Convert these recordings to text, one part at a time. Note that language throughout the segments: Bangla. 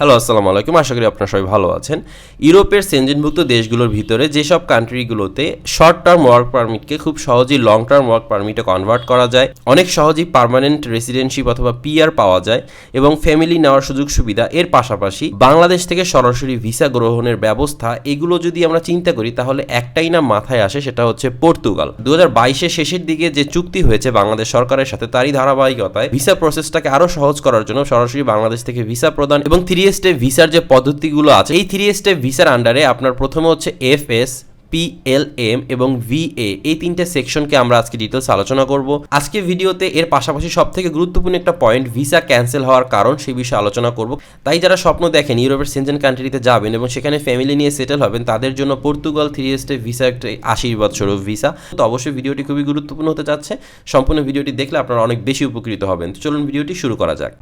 হ্যালো আসসালামু আলাইকুম আশা করি আপনারা সবাই ভালো আছেন। ইউরোপের সেনজেনভুক্ত দেশগুলোর ভিতরে যেসব কান্ট্রিগুলোতে শর্ট টার্ম ওয়ার্ক পারমিটকে খুব সহজেই লং টার্ম ওয়ার্ক পারমিটে কনভার্ট করা যায়, অনেক সহজেই পার্মানেন্ট রেসিডেন্টশিপ অথবা পিআর পাওয়া যায় এবং ফ্যামিলি নেওয়ার সুযোগ সুবিধা। এর পাশাপাশি বাংলাদেশ থেকে সরাসরি ভিসা গ্রহণের ব্যবস্থা, এগুলো যদি আমরা চিন্তা করি, তাহলে একটাই না মাথায় আসে, সেটা হচ্ছে পর্তুগাল দু হাজার শেষের দিকে যে চুক্তি হয়েছে বাংলাদেশ সরকারের সাথে, তারই ধারাবাহিকতায় ভিসা প্রসেসটাকে আরও সহজ করার জন্য সরাসরি বাংলাদেশ থেকে ভিসা প্রদান এবং থ্রি স্টেপ ভিসার যে পদ্ধতিগুলো আছে, এই থ্রি স্টেপ ভিসার আন্ডারে আপনার প্রথমে হচ্ছে এফ এস পিএলএম এবং ভিএ এই তিনটে সেকশনকে আমরা আজকে ডিটেলস আলোচনা করব। আজকে ভিডিওতে এর পাশাপাশি সব থেকে গুরুত্বপূর্ণ একটা পয়েন্ট ভিসা ক্যান্সেল হওয়ার কারণ, সেই বিষয়ে আলোচনা করব। তাই যারা স্বপ্ন দেখেন ইউরোপের সেনজেন কান্ট্রিতে যাবেন এবং সেখানে ফ্যামিলি নিয়ে সেটেল হবেন, তাদের জন্য পর্তুগাল থ্রি স্টে ভিসা একটা আশীর্বাদ স্বরূপ ভিসা তো অবশ্যই ভিডিওটি খুবই গুরুত্বপূর্ণ হতে যাচ্ছে। সম্পূর্ণ ভিডিওটি দেখলে আপনারা অনেক বেশি উপকৃত হবেন। তো চলুন ভিডিওটি শুরু করা যাক।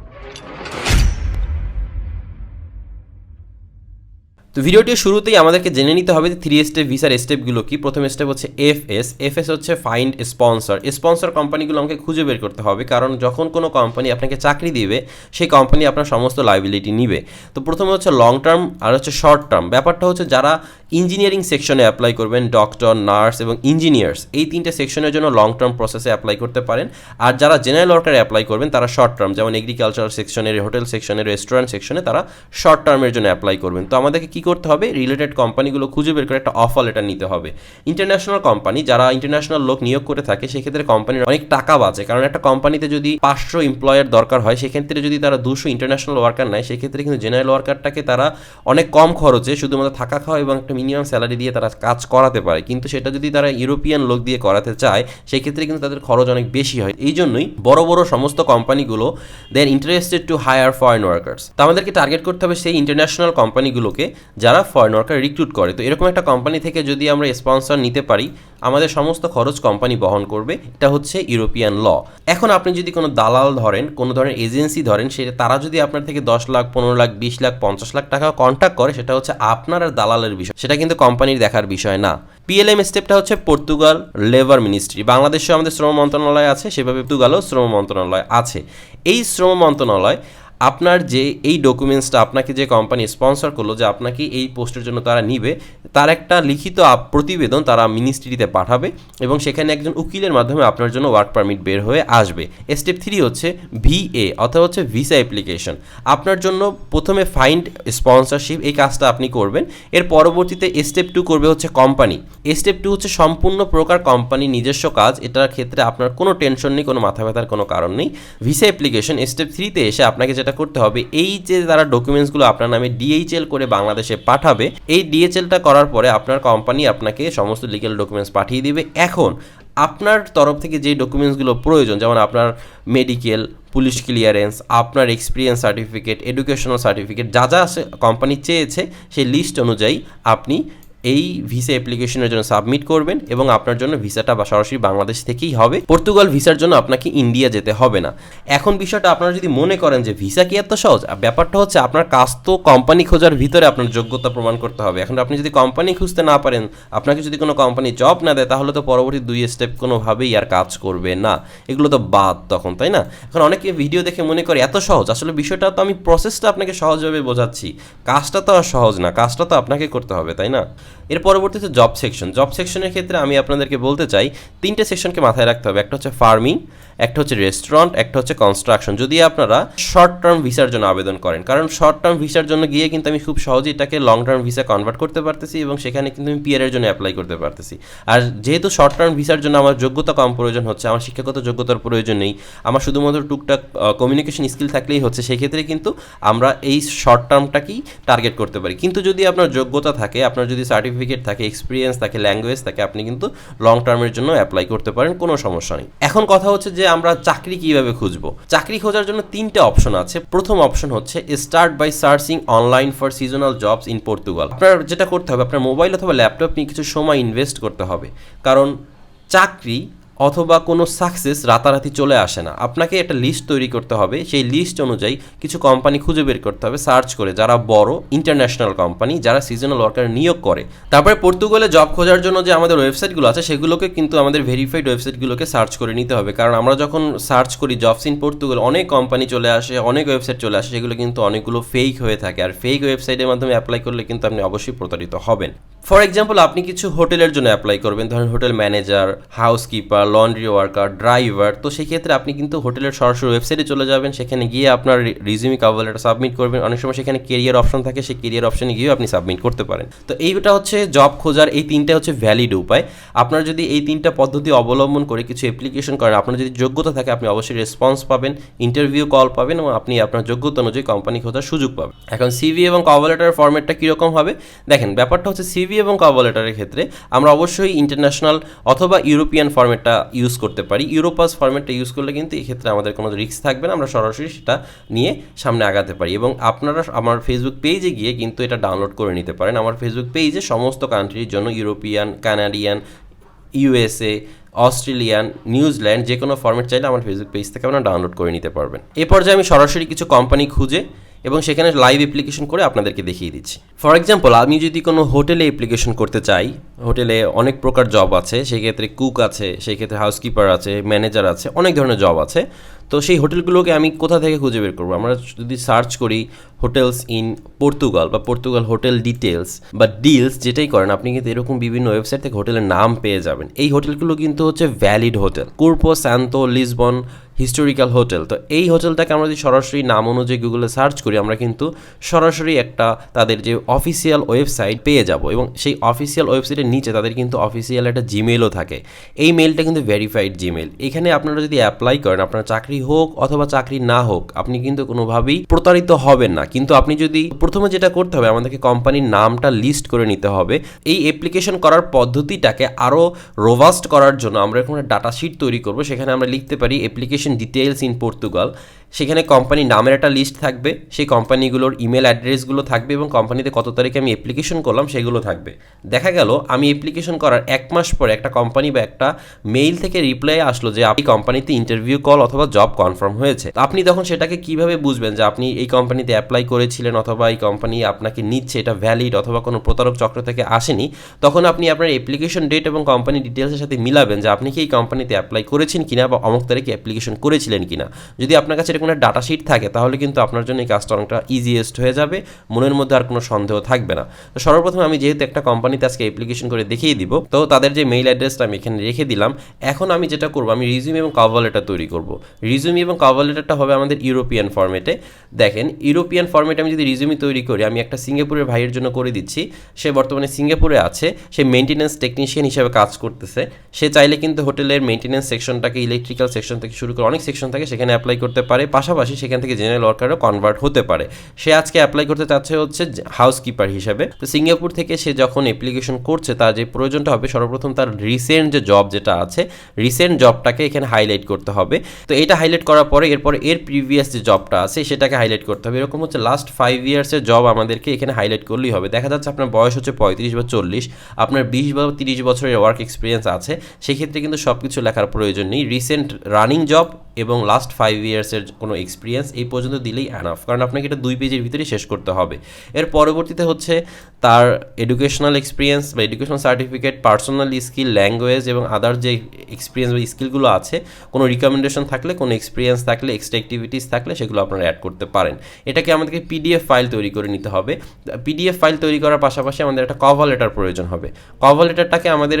তো ভিডিওটির শুরুতেই আমাদেরকে জেনে নিতে হবে যে থ্রি স্টেপ ভিসার স্টেপগুলো কি। প্রথম স্টেপ হচ্ছে এফ এস এফ এস হচ্ছে ফাইন্ড স্পন্সর স্পন্সর কোম্পানিগুলো আমাকে খুঁজে বের করতে হবে, কারণ যখন কোনো কোম্পানি আপনাকে চাকরি দিবে, সেই কোম্পানি আপনার সমস্ত লাইবিলিটি নিবে। তো প্রথমে হচ্ছে লং টার্ম আর হচ্ছে শর্ট টার্ম ব্যাপারটা হচ্ছে যারা ইঞ্জিনিয়ারিং সেকশনে অ্যাপ্লাই করবেন ডক্টর নার্স এবং ইঞ্জিনিয়ার্স এই তিনটে সেকশনের জন্য লং টার্ম প্রসেসে অ্যাপ্লাই করতে পারেন। আর যারা জেনারেল ওয়ার্কারে অ্যাপ্লাই করবেন, তারা শর্ট টার্ম যেমন এগ্রিকালচার সেকশনের হোটেল সেকশনের রেস্টুরেন্ট সেকশনে তারা শর্ট টার্মের জন্য অ্যাপ্লাই করবেন। তো আমাদেরকে কী করতে হবে? রিলেটেড কোম্পানিগুলো খুঁজে বের করে একটা অফার লেটার নিতে হবে। ইন্টারন্যাশনাল কোম্পানি, যারা ইন্টারন্যাশনাল লোক নিয়োগ করে থাকে, সেক্ষেত্রে কোম্পানির অনেক টাকা বাঁচে। কারণ একটা কোম্পানিতে যদি পাঁচশো এমপ্লয়ের দরকার হয়, সেক্ষেত্রে যদি তারা দুশো ইন্টারন্যাশনাল ওয়ার্কার নেয়, সেক্ষেত্রে কিন্তু জেনারেল ওয়ার্কারটাকে তারা অনেক কম খরচে শুধুমাত্র থাকা খাওয়া এবং একটা মিনিমাম স্যালারি দিয়ে তারা কাজ করাতে পারে। কিন্তু সেটা যদি তারা ইউরোপিয়ান লোক দিয়ে করাতে চায়, সেক্ষেত্রে কিন্তু তাদের খরচ অনেক বেশি হয়। এই জন্যই বড় বড় সমস্ত কোম্পানিগুলো they are interested to hire foreign workers তো আমাদেরকে টার্গেট করতে হবে সেই ইন্টারন্যাশনাল কোম্পানিগুলোকে যারা ফরেন ওয়ার্কার রিক্রুট করে। তো এরকম একটা কোম্পানি থেকে যদি আমরা স্পন্সর নিতে পারি, আমাদের সমস্ত খরচ কোম্পানি বহন করবে। এটা হচ্ছে ইউরোপিয়ান ল এখন আপনি যদি কোনো দালাল ধরেন, কোনো ধরনের এজেন্সি ধরেন সেটা তারা যদি আপনার থেকে দশ লাখ, পনেরো লাখ, বিশ লাখ, পঞ্চাশ লাখ টাকা কন্ট্যাক্ট করে, সেটা হচ্ছে আপনার আর দালালের বিষয়। সেটা কিন্তু কোম্পানির দেখার বিষয় না। পিএলএম স্টেপটা হচ্ছে পর্তুগাল লেবার মিনিস্ট্রি বাংলাদেশেও আমাদের শ্রম মন্ত্রণালয় আছে, সেভাবে পর্তুগালও শ্রম মন্ত্রণালয় আছে। এই শ্রম মন্ত্রণালয় আপনার যে এই ডকুমেন্টসটা আপনাকে যে কোম্পানি স্পন্সর করল যে আপনাকে এই পোস্টের জন্য তারা নিবে, তার একটা লিখিত প্রতিবেদন তারা মিনিস্ট্রিতে পাঠাবে এবং সেখানে একজন উকিলের মাধ্যমে আপনার জন্য ওয়ার্ক পারমিট বের হয়ে আসবে। স্টেপ থ্রি হচ্ছে ভিএ অথবা হচ্ছে ভিসা অ্যাপ্লিকেশন আপনার জন্য প্রথমে ফাইন্ড স্পন্সরশিপ এই কাজটা আপনি করবেন। এর পরবর্তীতে স্টেপ টু করবে হচ্ছে কোম্পানি স্টেপ টু হচ্ছে সম্পূর্ণ প্রকার কোম্পানি নিজস্ব কাজ, এটার ক্ষেত্রে আপনার কোনো টেনশন নেই, কোনো মাথা ব্যথার কোনো কারণ নেই। ভিসা অ্যাপ্লিকেশন স্টেপ থ্রিতে এসে আপনাকে যেটা করতে হবে। এই যে তারা ডকুমেন্টসগুলো আপনার নামে ডিএইচএল করে বাংলাদেশে পাঠাবে, এই ডিএইচএলটা করার পরে আপনার কোম্পানি আপনাকে সমস্ত লিগেল ডকুমেন্টস পাঠিয়ে দিবে। এখন আপনার তরফ থেকে যে ডকুমেন্টসগুলো প্রয়োজন, যেমন আপনার মেডিকেল পুলিশ ক্লিয়ারেন্স আপনার এক্সপিরিয়েন্স সার্টিফিকেট এডুকেশনাল সার্টিফিকেট যা যা কোম্পানি চেয়েছে, সেই লিস্ট অনুযায়ী আপনি এই ভিসা অ্যাপ্লিকেশনের জন্য সাবমিট করবেন এবং আপনার জন্য ভিসাটা বা সরাসরি বাংলাদেশ থেকেই হবে। পর্তুগাল ভিসার জন্য আপনাকে ইন্ডিয়া যেতে হবে না। এখন বিষয়টা আপনারা যদি মনে করেন যে ভিসা কি এত সহজ ব্যাপারটা হচ্ছে আপনার কাজ তো কোম্পানি খোঁজার ভিতরে আপনার যোগ্যতা প্রমাণ করতে হবে। এখন আপনি যদি কোম্পানি খুঁজতে না পারেন, আপনাকে যদি কোনো কোম্পানি জব না দেয়, তাহলে তো পরবর্তী দুই স্টেপ কোনোভাবেই আর কাজ করবে না। এগুলো তো বাদ তখন, তাই না? এখন অনেকে ভিডিও দেখে মনে করে এত সহজ, আসলে বিষয়টা তো আমি প্রসেসটা আপনাকে সহজভাবে বোঝাচ্ছি। কাজটা তো আর সহজ না, কাজটা তো আপনাকে করতে হবে, তাই না? এর পরবর্তীতে জব সেকশন জব সেকশনের ক্ষেত্রে আমি আপনাদেরকে বলতে চাই, তিনটে সেকশনকে মাথায় রাখতে হবে। একটা হচ্ছে ফার্মিং একটা হচ্ছে রেস্টুরেন্ট একটা হচ্ছে কনস্ট্রাকশন যদি আপনারা শর্ট টার্ম ভিসার জন্য আবেদন করেন, কারণ শর্ট টার্ম ভিসার জন্য গিয়ে কিন্তু আমি খুব সহজেই এটাকে লং টার্ম ভিসা কনভার্ট করতে পারতেছি এবং সেখানে কিন্তু আমি পিয়ারের জন্য অ্যাপ্লাই করতে পারতেছি। আর যেহেতু শর্ট টার্ম ভিসার জন্য আমার যোগ্যতা কম প্রয়োজন হচ্ছে, আমার শিক্ষাগত যোগ্যতার প্রয়োজন নেই, আমার শুধুমাত্র টুকটাক কমিউনিকেশন স্কিল থাকলেই হচ্ছে, সেক্ষেত্রে কিন্তু আমরা এই শর্ট টার্মটাকেই টার্গেট করতে পারি। কিন্তু যদি আপনার যোগ্যতা থাকে, আপনার যদি সার্টিফিকেট থাকে এক্সপিরিয়েন্স থাকে ল্যাঙ্গুয়েজ থাকে আপনি কিন্তু লং টার্মের জন্য অ্যাপ্লাই করতে পারেন, কোনো সমস্যা নেই। এখন কথা হচ্ছে যে আমরা চাকরি কীভাবে খুঁজবো? চাকরি খোঁজার জন্য তিনটা অপশন আছে। প্রথম অপশন হচ্ছে start by searching online for seasonal jobs in Portugal আপনার যেটা করতে হবে, আপনার মোবাইল অথবা ল্যাপটপ নিয়ে কিছু সময় ইনভেস্ট করতে হবে। কারণ চাকরি অথবা কোনো সাকসেস রাতারাতি চলে আসে না। আপনাকে একটা লিস্ট তৈরি করতে হবে। সেই লিস্ট অনুযায়ী কিছু কোম্পানি খুঁজে বের করতে হবে। সার্চ করে যারা বড় ইন্টারন্যাশনাল কোম্পানি যারা সিজনাল ওয়ার্কার নিয়োগ করে। তারপরে পর্তুগালে জব খোঁজার জন্য যে আমাদের ওয়েবসাইটগুলো আছে, সেগুলোকে কিন্তু আমাদের ভেরিফাইড ওয়েবসাইটগুলোকে সার্চ করে নিতে হবে। কারণ আমরা যখন সার্চ করি জবস ইন পর্তুগাল, অনেক কোম্পানি চলে আসে, অনেক ওয়েবসাইট চলে আসে, সেগুলো কিন্তু অনেকগুলো ফেক হয়ে থাকে। আর ফেক ওয়েবসাইটের মাধ্যমে অ্যাপ্লাই করলে কিন্তু আপনি অবশ্যই প্রতারিত হবেন। ফর এক্সাম্পল আপনি কিছু হোটেলের জন্য অ্যাপ্লাই করবেন। ধরেন hotel manager housekeeper laundry worker driver তো সেই ক্ষেত্রে আপনি কিন্তু হোটেলের সরাসরি ওয়েবসাইটে চলে যাবেন। সেখানে গিয়ে আপনার রিজিউমি কাভার সাবমিট করবেন। অনেক সময় সেখানে কেরিয়ার অপশন থাকে। সেই কেরিয়ার অপশনে গিয়েও আপনি সাবমিট করতে পারেন। তো এইটা হচ্ছে জব খোঁজার এই তিনটা হচ্ছে ভ্যালিড উপায়। আপনার যদি এই তিনটা পদ্ধতি অবলম্বন করে কিছু অ্যাপ্লিকেশন করেন, আপনার যদি যোগ্যতা থাকে, আপনি অবশ্যই রেসপন্স পাবেন ইন্টারভিউ কল পাবেন এবং আপনি আপনার যোগ্যতা অনুযায়ী কোম্পানি খোঁজার সুযোগ পাবেন। এখন সিভি এবং কভার ফর্মেটটা কীরকম হবে? দেখেন, ব্যাপারটা হচ্ছে সিভি এবং কভার লেটারের ক্ষেত্রে আমরা অবশ্যই ইন্টারন্যাশনাল অথবা ইউরোপিয়ান ফর্মেটটা ইউজ করতে পারি। ইউরোপাস ফর্মেটটা ইউজ করলে কিন্তু এই ক্ষেত্রে আমাদের কোনো রিস্ক থাকবে না, আমরা সরাসরি সেটা নিয়ে সামনে আগাতে পারি। এবং আপনারা আমার ফেসবুক পেজে গিয়ে কিন্তু এটা ডাউনলোড করে নিতে পারেন। আমার ফেসবুক পেজে সমস্ত কান্ট্রির জন্য European Canadian USA Australian New Zealand যে কোনো ফর্মেট চাইলে আমার ফেসবুক পেজ থেকে আপনারা ডাউনলোড করে নিতে পারবেন। এ পর্যায়ে আমি সরাসরি কিছু কোম্পানি খুঁজে এবং সেখানে লাইভ অ্যাপ্লিকেশন করে আপনাদেরকে দেখিয়ে দিচ্ছি। ফর এক্সাম্পল আমি যদি কোনো হোটেলে অ্যাপ্লিকেশন করতে চাই হোটেলে অনেক প্রকার জব আছে সেই ক্ষেত্রে কুক আছে সেই ক্ষেত্রে হাউসকিপার আছে ম্যানেজার আছে, অনেক ধরনের জব আছে। তো সেই হোটেলগুলোকে আমি কোথা থেকে খুঁজে বের করব? আমরা যদি সার্চ করি হোটেলস ইন পর্তুগাল বা পর্তুগাল হোটেল ডিটেলস বা ডিলস যেটাই করেন, আপনি কিন্তু এরকম বিভিন্ন ওয়েবসাইট থেকে হোটেলের নাম পেয়ে যাবেন। এই হোটেলগুলো কিন্তু হচ্ছে valid hotel Corpo Santo Lisbon historical hotel তো এই হোটেলটাকে আমরা যদি সরাসরি নাম অনুযায়ী গুগলে সার্চ করি, আমরা কিন্তু সরাসরি একটা তাদের যে অফিসিয়াল ওয়েবসাইট পেয়ে যাব এবং সেই অফিসিয়াল ওয়েবসাইটের নিচে তাদের কিন্তু অফিসিয়াল একটা জিমেলও থাকে। এই মেলটা কিন্তু ভেরিফাইড জিমেল এখানে আপনারা যদি অ্যাপ্লাই করেন, আপনার চাকরি হোক অথবা চাকরি না হোক, আপনি কিন্তু কোনোভাবেই প্রতারিত হবেন না। কিন্তু আপনি যদি প্রথমে যেটা করতে হবে, আমাদেরকে কোম্পানির নামটা লিস্ট করে নিতে হবে। এই অ্যাপ্লিকেশন করার পদ্ধতিটাকে আরও রোভাস্ট করার জন্য আমরা এখন ডাটা শিট তৈরি করব। সেখানে আমরা লিখতে পারি অ্যাপ্লিকেশন ডিটেলস ইন পর্তুগাল সেখানে কোম্পানির নামের একটা লিস্ট থাকবে। সেই কোম্পানিগুলোর ইমেল অ্যাড্রেসগুলো থাকবে এবং কোম্পানিতে কত তারিখে আমি অ্যাপ্লিকেশন করলাম সেগুলো থাকবে। দেখা গেল, আমি অ্যাপ্লিকেশন করার এক মাস পরে একটা কোম্পানি বা একটা মেইল থেকে রিপ্লাই আসলো যে আপনি কোম্পানিতে ইন্টারভিউ কল অথবা জব কনফার্ম হয়েছে। আপনি তখন সেটাকে কীভাবে বুঝবেন যে আপনি এই কোম্পানিতে অ্যাপ্লাই করেছিলেন অথবা এই কোম্পানি আপনাকে নিচ্ছে, এটা ভ্যালিড অথবা কোনো প্রতারক চক্র থেকে আসেনি? তখন আপনি আপনার অ্যাপ্লিকেশন ডেট এবং কোম্পানি ডিটেলসের সাথে মিলাবেন যে আপনি কি এই কোম্পানিতে অ্যাপ্লাই করেছেন কিনা বা অমুক তারিখে অ্যাপ্লিকেশন করেছিলেন কিনা। যদি আপনার কাছে এরকম একটা ডাটা শিট থাকে, তাহলে কিন্তু আপনার জন্য এই কাজটা অনেকটা ইজিয়েস্ট হয়ে যাবে। মনের মধ্যে আর কোনো সন্দেহ থাকবে না। তো সর্বপ্রথম আমি যেহেতু একটা কোম্পানিতে আজকে অ্যাপ্লিকেশন করে দেখিয়ে দিব, তো তাদের যে মেইল অ্যাড্রেসটা আমি এখানে রেখে দিলাম, এখন আমি যেটা করব, আমি রিজিউম এবং কভার লেটার তৈরি করব। রিজিউম এবং কভার লেটারটা হবে আমাদের ইউরোপিয়ান ফর্মেটে দেখেন ইউরোপিয়ান ফর্মেটে আমি যদি রিজিউমি তৈরি করি, আমি একটা সিঙ্গাপুরের ভাইয়ের জন্য করে দিচ্ছি। সে বর্তমানে সিঙ্গাপুরে আছে, সে মেনটেন্যান্স টেকনিশিয়ান হিসেবে কাজ করতেছে। সে চাইলে কিন্তু হোটেলের মেনটেন্যান্স সেকশনটাকে ইলেকট্রিক্যাল সেকশন থেকে শুরু করে অনেক সেকশন থাকে, সেখানে অ্যাপ্লাই করতে পারে। পাশাপাশি সেখান থেকে জেনারেল ওয়ার্কারও কনভার্ট হতে পারে। সে আজকে অ্যাপ্লাই করতে চাচ্ছে হচ্ছে হাউসকিপার হিসেবে। তো সিঙ্গাপুর থেকে সে যখন অ্যাপ্লিকেশন করছে, তার যে প্রয়োজনটা হবে, সর্বপ্রথম তার রিসেন্ট যে জব যেটা আছে রিসেন্ট জবটাকে এখানে হাইলাইট করতে হবে। তো এটা হাইলাইট করার পরে এরপর এর প্রিভিয়াস যে জবটা আছে, সেটাকে হাইলাইট করতে হবে। এরকম হচ্ছে লাস্ট ফাইভ ইয়ার্সের জব আমাদেরকে এখানে হাইলাইট করলেই হবে। দেখা যাচ্ছে আপনার বয়স হচ্ছে পঁয়ত্রিশ বা চল্লিশ, আপনার বিশ বা তিরিশ বছরের ওয়ার্ক এক্সপিরিয়েন্স আছে। সেক্ষেত্রে কিন্তু সব কিছু লেখার প্রয়োজন নেই। রিসেন্ট রানিং জব এবং লাস্ট ফাইভ ইয়ার্সের কোনো এক্সপিরিয়েন্স এই পর্যন্ত দিলেই অ্যানাফ কারণ আপনাকে এটা দুই পেজের ভিতরেই শেষ করতে হবে। এর পরবর্তীতে হচ্ছে তার এডুকেশনাল এক্সপিরিয়েন্স বা educational certificate personal skill language এবং আদার যে এক্সপিরিয়েন্স বা স্কিলগুলো আছে, কোনো রিকমেন্ডেশন থাকলে, কোনো এক্সপিরিয়েন্স থাকলে এক্সট্রা অ্যাক্টিভিটিস থাকলে সেগুলো আপনারা অ্যাড করতে পারেন। এটাকে আমাদেরকে পিডিএফ ফাইল তৈরি করে নিতে হবে। পিডিএফ ফাইল তৈরি করার পাশাপাশি আমাদের একটা কভার লেটার প্রয়োজন হবে। কভার লেটারটাকে আমাদের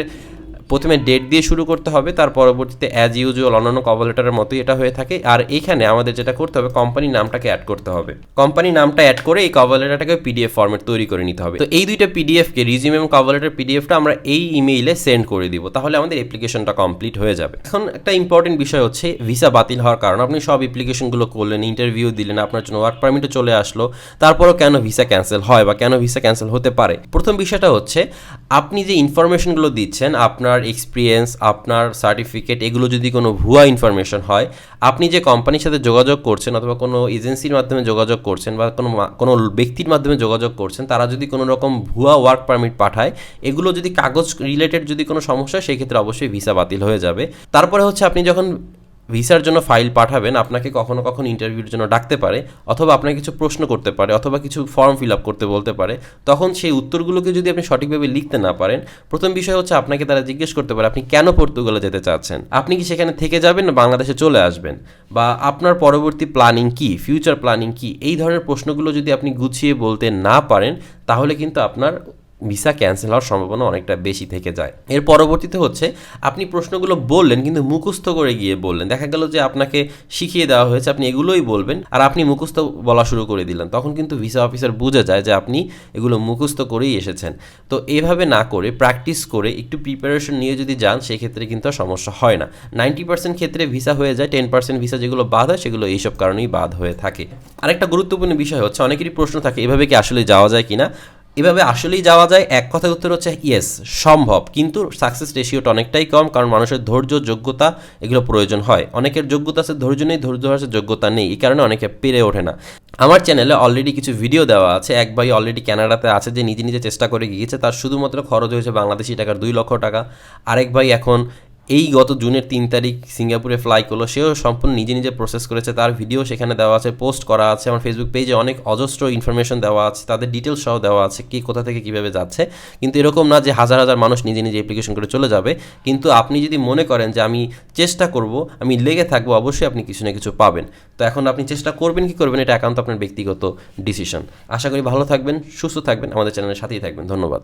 প্রথমে ডেট দিয়ে শুরু করতে হবে, তার পরবর্তীতে অ্যাজ ইউজুয়াল অন্যান্য কভার লেটারের মতোই এটা হয়ে থাকে। আর এইখানে আমাদের যেটা করতে হবে কোম্পানির নামটাকে অ্যাড করতে হবে। কোম্পানির নামটা অ্যাড করে এই কভার লেটারটাকে পিডিএফ ফর্মেট তৈরি করে নিতে হবে। তো এই দুইটা পিডিএফকে রিজিউম এবং কভার লেটার পিডিএফটা আমরা এই ইমেইলে সেন্ড করে দিব, তাহলে আমাদের অ্যাপ্লিকেশনটা কমপ্লিট হয়ে যাবে। এখন একটা ইম্পর্টেন্ট বিষয় হচ্ছে ভিসা বাতিল হওয়ার কারণ। আপনি সব অ্যাপ্লিকেশনগুলো করলেন ইন্টারভিউ দিলেন, আপনার জন্য ওয়ার্ক পারমিটে চলে আসলো, তারপরও কেন ভিসা ক্যান্সেল হয় বা কেন ভিসা ক্যান্সেল হতে পারে? প্রথম বিষয়টা হচ্ছে, আপনি যে ইনফরমেশনগুলো দিচ্ছেন, আপনার আপনার এক্সপিরিয়েন্স আপনার সার্টিফিকেট এগুলো যদি কোনো ভুয়া ইনফরমেশন হয়, আপনি যে কোম্পানির সাথে যোগাযোগ করছেন অথবা কোনো এজেন্সির মাধ্যমে যোগাযোগ করছেন বা কোনো কোনো ব্যক্তির মাধ্যমে যোগাযোগ করছেন, তারা যদি কোনো রকম ভুয়া ওয়ার্ক পারমিট পাঠায়, এগুলো যদি কাগজ রিলেটেড যদি কোনো সমস্যা হয় সেই ক্ষেত্রে অবশ্যই ভিসা বাতিল হয়ে যাবে। তারপরে হচ্ছে আপনি যখন ভিসার জন্য ফাইল পাঠাবেন, আপনাকে কখনো কখনো ইন্টারভিউর জন্য ডাকতে পারে, অথবা আপনাকে কিছু প্রশ্ন করতে পারে, অথবা কিছু ফর্ম ফিল আপ করতে বলতে পারে। তখন সেই উত্তরগুলোকে যদি আপনি সঠিকভাবে লিখতে না পারেন, প্রথম বিষয় হচ্ছে আপনাকে তারা জিজ্ঞেস করতে পারে, আপনি কেন পর্তুগালে যেতে চাচ্ছেন? আপনি কি সেখানে থেকে যাবেন না বাংলাদেশে চলে আসবেন? বা, আপনার পরবর্তী প্ল্যানিং কি? ফিউচার প্ল্যানিং কি? এই ধরনের প্রশ্নগুলো যদি আপনি গুছিয়ে বলতে না পারেন, তাহলে কিন্তু আপনার ভিসা ক্যান্সেল হওয়ার সম্ভাবনা অনেকটা বেশি থেকে যায়। এর পরবর্তীতে হচ্ছে, আপনি প্রশ্নগুলো বললেন, কিন্তু মুখস্থ করে গিয়ে বললেন। দেখা গেল যে আপনাকে শিখিয়ে দেওয়া হয়েছে, আপনি এগুলোই বলবেন, আর আপনি মুখস্থ বলা শুরু করে দিলেন। তখন কিন্তু ভিসা অফিসার বুঝে যায় যে আপনি এগুলো মুখস্থ করেই এসেছেন। তো এভাবে না করে প্র্যাকটিস করে, একটু প্রিপারেশন নিয়ে যদি যান, সেক্ষেত্রে কিন্তু সমস্যা হয় না। নাইনটি পার্সেন্ট ক্ষেত্রে ভিসা হয়ে যায় টেন পার্সেন্ট ভিসা যেগুলো বাদ হয়, সেগুলো এইসব কারণেই বাদ হয়ে থাকে। আরেকটা গুরুত্বপূর্ণ বিষয় হচ্ছে, অনেকেরই প্রশ্ন থাকে, এভাবে কি আসলে যাওয়া যায় কিনা? এভাবে আসলেই যাওয়া যায়। এক কথার উত্তর হচ্ছে ইয়েস সম্ভব। কিন্তু সাকসেস রেশিওটা অনেকটাই কম, কারণ মানুষের ধৈর্য, যোগ্যতা এগুলো প্রয়োজন হয়। অনেকের যোগ্যতা আছে, ধৈর্য নেই, ধৈর্য আছে যোগ্যতা নেই। এই কারণে অনেকে পেরে ওঠে না। আমার চ্যানেলে অলরেডি কিছু ভিডিও দেওয়া আছে। এক ভাই অলরেডি ক্যানাডাতে আছে, যে নিজে নিজে চেষ্টা করে গিয়েছে। তার শুধুমাত্র খরচ হয়েছে বাংলাদেশি টাকার দুই লক্ষ টাকা। আরেক ভাই এখন এই গত জুনের তিন তারিখ সিঙ্গাপুরে ফ্লাই করল, সেও সম্পূর্ণ নিজে নিজে প্রসেস করেছে, তার ভিডিও সেখানে দেওয়া আছে পোস্ট করা আছে, আমার ফেসবুক পেজে অনেক অজস্র ইনফরমেশন দেওয়া আছে, তাদের ডিটেলস সহ দেওয়া আছে কে কোথা থেকে কীভাবে যাচ্ছে। কিন্তু এরকম না যে হাজার হাজার মানুষ নিজে নিজে অ্যাপ্লিকেশন করে চলে যাবে, কিন্তু আপনি যদি মনে করেন যে আমি চেষ্টা করব, আমি লেগে থাকব, অবশ্যই আপনি কিছু না কিছু পাবেন। তো এখন আপনি চেষ্টা করবেন কি করবেন, এটা একান্ত আপনার ব্যক্তিগত ডিসিশন আশা করি ভালো থাকবেন, সুস্থ থাকবেন, আমাদের চ্যানেলের সাথেই থাকবেন, ধন্যবাদ।